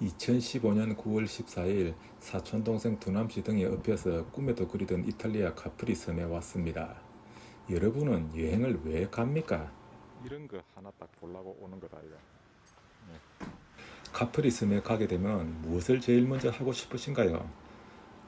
2015년 9월 14일 사촌동생 두남씨 등에 엎여서 꿈에도 그리던 이탈리아 카프리 섬에 왔습니다. 여러분은 여행을 왜 갑니까? 이런 거 하나 딱 보려고 오는 거다 이거. 카프리 섬에 가게 되면 무엇을 제일 먼저 하고 싶으신가요?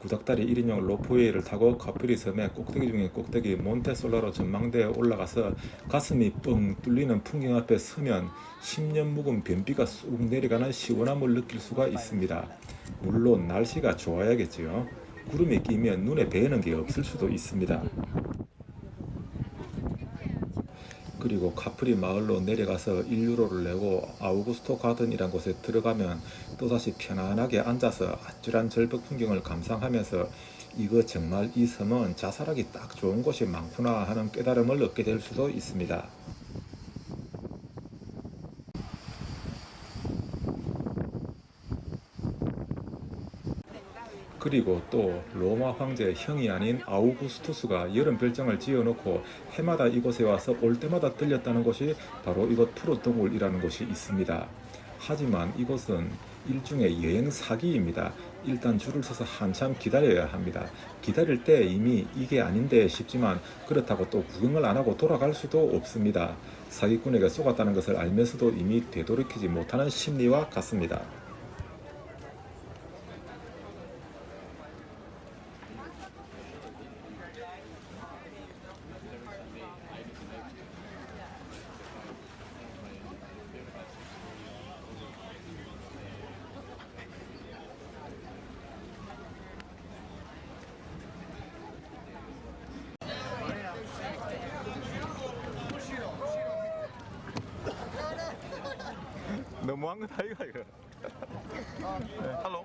구닥다리 1인용 로프웨이를 타고 카프리 섬의 꼭대기 중에 꼭대기 몬테솔라로 전망대에 올라가서 가슴이 뻥 뚫리는 풍경 앞에 서면 10년 묵은 변비가 쑥 내려가는 시원함을 느낄 수가 있습니다. 물론 날씨가 좋아야겠지요. 구름이 끼면 눈에 뵈는 게 없을 수도 있습니다. 그리고 카프리 마을로 내려가서 1유로를 내고 아우구스토 가든이란 곳에 들어가면 또다시 편안하게 앉아서 아찔한 절벽 풍경을 감상하면서 이거 정말 이 섬은 자살하기 딱 좋은 곳이 많구나 하는 깨달음을 얻게 될 수도 있습니다. 그리고 또 로마 황제의 형이 아닌 아우구스투스가 여름 별장을 지어놓고 해마다 이곳에 와서 올 때마다 들렸다는 곳이 바로 이곳 푸르동굴이라는 곳이 있습니다. 하지만 이곳은 일종의 여행 사기입니다. 일단 줄을 서서 한참 기다려야 합니다. 기다릴 때 이미 이게 아닌데 싶지만 그렇다고 또 구경을 안 하고 돌아갈 수도 없습니다. 사기꾼에게 속았다는 것을 알면서도 이미 되돌이키지 못하는 심리와 같습니다. 너무한 거 다 이거 이거. Hallå?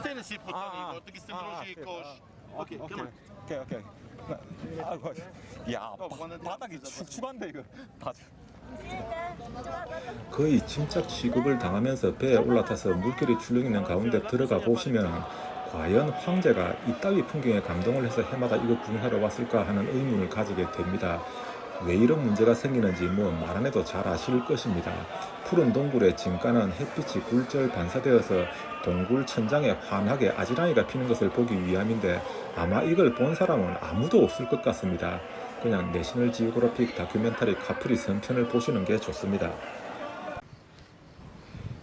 Ställ sig på Ah, ah, Tycker ah, ah, okej. kors. 오케이 Okej, come on. 오케이 오케이. 아이고, 야 바, 바닥이 축축한데 이거 다. 거의 침착 취급을 당하면서 배에 올라타서 물결이 출렁이는 가운데 들어가 보시면 과연 황제가 이따위 풍경에 감동을 해서 해마다 이거 구경하러 왔을까 하는 의문을 가지게 됩니다. 왜 이런 문제가 생기는지 뭐 말 안 해도 잘 아실 것입니다. 푸른 동굴의 진가는 햇빛이 굴절 반사되어서 동굴 천장에 환하게 아지랑이가 피는 것을 보기 위함인데 아마 이걸 본 사람은 아무도 없을 것 같습니다. 그냥 내셔널 지오그래픽 다큐멘터리 카프리 선편을 보시는 게 좋습니다.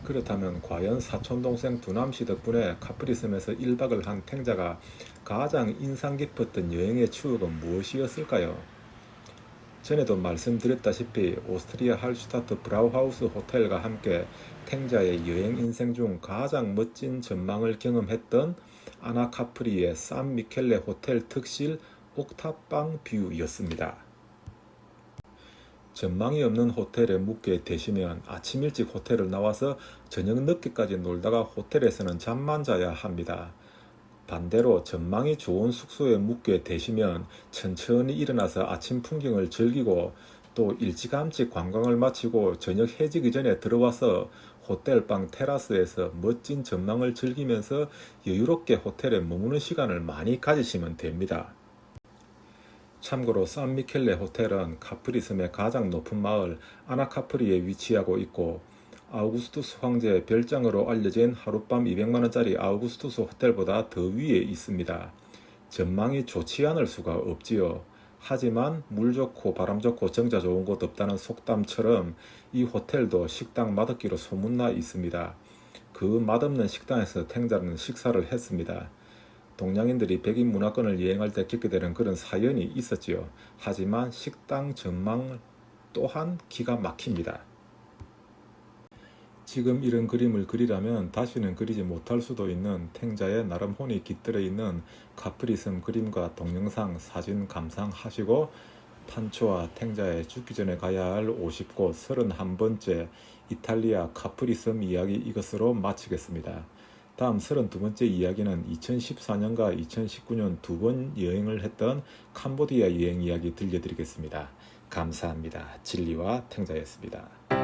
그렇다면 과연 사촌동생 두남씨 덕분에 카프리섬에서 1박을 한 탱자가 가장 인상 깊었던 여행의 추억은 무엇이었을까요? 전에도 말씀드렸다시피 오스트리아 할슈타트 브라우하우스 호텔과 함께 탱자의 여행 인생 중 가장 멋진 전망을 경험했던 아나카프리의 산 미켈레 호텔 특실 옥탑방 뷰였습니다. 전망이 없는 호텔에 묵게 되시면 아침 일찍 호텔을 나와서 저녁 늦게까지 놀다가 호텔에서는 잠만 자야 합니다. 반대로 전망이 좋은 숙소에 묵게 되시면 천천히 일어나서 아침 풍경을 즐기고 또 일찌감치 관광을 마치고 저녁 해지기 전에 들어와서 호텔방 테라스에서 멋진 전망을 즐기면서 여유롭게 호텔에 머무는 시간을 많이 가지시면 됩니다. 참고로 산미켈레 호텔은 카프리 섬의 가장 높은 마을 아나카프리에 위치하고 있고 아우구스투스 황제의 별장으로 알려진 하룻밤 200만원짜리 아우구스투스 호텔보다 더 위에 있습니다. 전망이 좋지 않을 수가 없지요. 하지만 물 좋고 바람 좋고 정자 좋은 곳 없다는 속담처럼 이 호텔도 식당 맛없기로 소문나 있습니다. 그 맛없는 식당에서 탱자는 식사를 했습니다. 동양인들이 백인 문화권을 여행할 때 겪게 되는 그런 사연이 있었지요. 하지만 식당 전망 또한 기가 막힙니다. 지금 이런 그림을 그리라면 다시는 그리지 못할 수도 있는 탱자의 나름 혼이 깃들어 있는 카프리섬 그림과 동영상 사진 감상하시고 판초와 탱자의 죽기 전에 가야 할 50곳 31번째 이탈리아 카프리섬 이야기 이것으로 마치겠습니다. 다음 32번째 이야기는 2014년과 2019년 두 번 여행을 했던 캄보디아 여행 이야기 들려드리겠습니다. 감사합니다. 진리와 탱자였습니다.